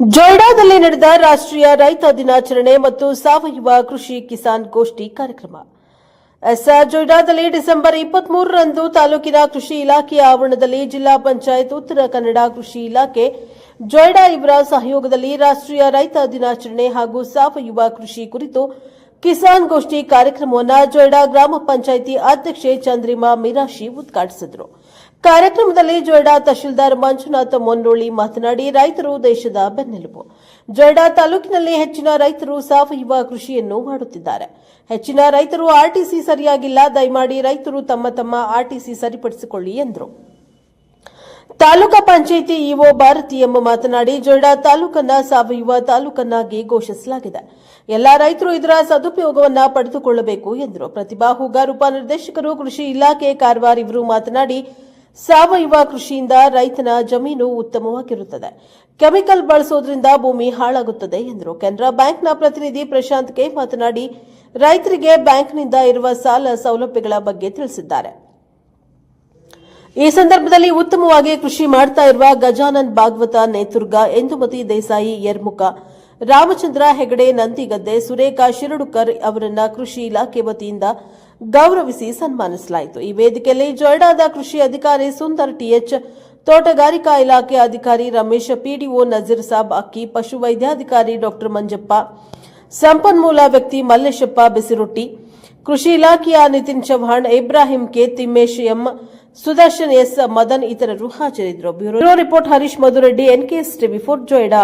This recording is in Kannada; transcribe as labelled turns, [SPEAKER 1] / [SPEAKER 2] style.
[SPEAKER 1] ಜೊಯ್ಡಾದಲ್ಲಿ ನಡೆದ ರಾಷ್ಟ್ರೀಯ ರೈತ ದಿನಾಚರಣೆ ಮತ್ತು ಸಾವಯವ ಕೃಷಿ ಕಿಸಾನ್ ಗೋಷ್ಠಿ ಕಾರ್ಯಕ್ರಮ. ಎಸ್ಆರ್ ಜೊಯ್ಡಾದಲ್ಲಿ ಡಿಸೆಂಬರ್ ಇಪ್ಪತ್ಮೂರರಂದು ತಾಲೂಕಿನ ಕೃಷಿ ಇಲಾಖೆಯ ಆವರಣದಲ್ಲಿ ಜಿಲ್ಲಾ ಪಂಚಾಯತ್ ಉತ್ತರ ಕನ್ನಡ ಕೃಷಿ ಇಲಾಖೆ ಜೊಯ್ಡಾ ಇವರ ಸಹಯೋಗದಲ್ಲಿ ರಾಷ್ಟ್ರೀಯ ರೈತ ದಿನಾಚರಣೆ ಹಾಗೂ ಸಾವಯವ ಕೃಷಿ ಕುರಿತು ಕಿಸಾನ್ ಗೋಷ್ಠಿ ಕಾರ್ಯಕ್ರಮವನ್ನು ಜೊಯ್ಡಾ ಗ್ರಾಮ ಪಂಚಾಯಿತಿ ಅಧ್ಯಕ್ಷೆ ಚಂದ್ರಿಮಾ ಮಿರಾಶಿ ಉದ್ಘಾಟಿಸಿದರು. ಕಾರ್ಯಕ್ರಮದಲ್ಲಿ ಜೊಯ್ಡಾ ತಹಶೀಲ್ದಾರ್ ಮಂಜುನಾಥ ಮೊನ್ನೋಳಿ ಮಾತನಾಡಿ, ರೈತರು ದೇಶದ ಬೆನ್ನೆಲುಬು. ಜೊಯ್ಡಾ ತಾಲೂಕಿನಲ್ಲಿ ಹೆಚ್ಚಿನ ರೈತರು ಸಾವಯವ ಕೃಷಿಯನ್ನು ಮಾಡುತ್ತಿದ್ದಾರೆ. ಹೆಚ್ಚಿನ ರೈತರು ಆರ್ಟಿಸಿ ಸರಿಯಾಗಿಲ್ಲ, ದಯಮಾಡಿ ರೈತರು ತಮ್ಮ ತಮ್ಮ ಆರ್ಟಿಸಿ ಸರಿಪಡಿಸಿಕೊಳ್ಳಿ ಎಂದರು. ತಾಲೂಕಾ ಪಂಚಾಯಿತಿ ಇಒ ಭಾರತಿ ಎಂಬ ಮಾತನಾಡಿ, ಜೊಯ್ಡಾ ತಾಲೂಕನ್ನ ಸಾವಯವ ತಾಲೂಕನ್ನಾಗಿ ಘೋಷಿಸಲಾಗಿದೆ. ಎಲ್ಲಾ ರೈತರು ಇದರ ಸದುಪಯೋಗವನ್ನ ಪಡೆದುಕೊಳ್ಳಬೇಕು ಎಂದರು. ಪ್ರತಿಭಾ ಹೂಗಾರ ಉಪನಿರ್ದೇಶಕರು ಕೃಷಿ ಇಲಾಖೆ ಕಾರವಾರ ಇವರು ಮಾತನಾಡಿ ಸಾವಯವ ಕೃಷಿಯಿಂದ ರೈತನ ಜಮೀನು ಉತ್ತಮವಾಗಿರುತ್ತದೆ. ಕೆಮಿಕಲ್ ಬಳಸೋದ್ರಿಂದ ಭೂಮಿ ಹಾಳಾಗುತ್ತದೆ ಎಂದರು. ಕೆನರಾ ಬ್ಯಾಂಕ್ನ ಪ್ರತಿನಿಧಿ ಪ್ರಶಾಂತ್ ಕೆ ಮಾತನಾಡಿ, ರೈತರಿಗೆ ಬ್ಯಾಂಕ್ನಿಂದ ಇರುವ ಸಾಲ ಸೌಲಭ್ಯಗಳ ಬಗ್ಗೆ ತಿಳಿಸಿದ್ದಾರೆ. ಈ ಸಂದರ್ಭದಲ್ಲಿ ಉತ್ತಮವಾಗಿ ಕೃಷಿ ಮಾಡ್ತಾ ಇರುವ ಗಜಾನನ್ ಭಾಗವತ ನೇತುರ್ಗ ಇಂದುಮತಿ ದೇಸಾಯಿ ಯರ್ಮುಖ ರಾಮಚಂದ್ರ ಹೆಗಡೆ ನಂದಿಗದ್ದೆ ಸುರೇಖಾ ಶಿರಡುಕರ್ ಅವರನ್ನ ಕೃಷಿ ಇಲಾಖೆ ವತಿಯಿಂದ ಗೌರವಿಸಿ ಸನ್ಮಾನಿಸಲಾಯಿತು. ಈ ವೇದಿಕೆಯಲ್ಲಿ ಜೊಯ್ಡಾದ ಕೃಷಿ ಅಧಿಕಾರಿ ಸುಂದರ್ ಟಿಎಚ್ ತೋಟಗಾರಿಕಾ ಇಲಾಖೆ ಅಧಿಕಾರಿ ರಮೇಶ್, ಪಿಡಿಒ ನಜೀರ್ ಸಾಬ್, ಅಕ್ಕಿ ಪಶುವೈದ್ಯಾಧಿಕಾರಿ ಡಾಕ್ಟರ್ ಮಂಜಪ್ಪ, ಸಂಪನ್ಮೂಲ ವ್ಯಕ್ತಿ ಮಲ್ಲೇಶಪ್ಪ ಬಿಸಿರೊಟ್ಟಿ, ಕೃಷಿ ಇಲಾಖೆಯ Nitin Chavan, Ibrahim K Thimmesh M, Sudarshan S Madan ಇತರರು ಹಾಜರಿದ್ದರು. Bureau report Harish Madhureddy, NKS TV four Joida.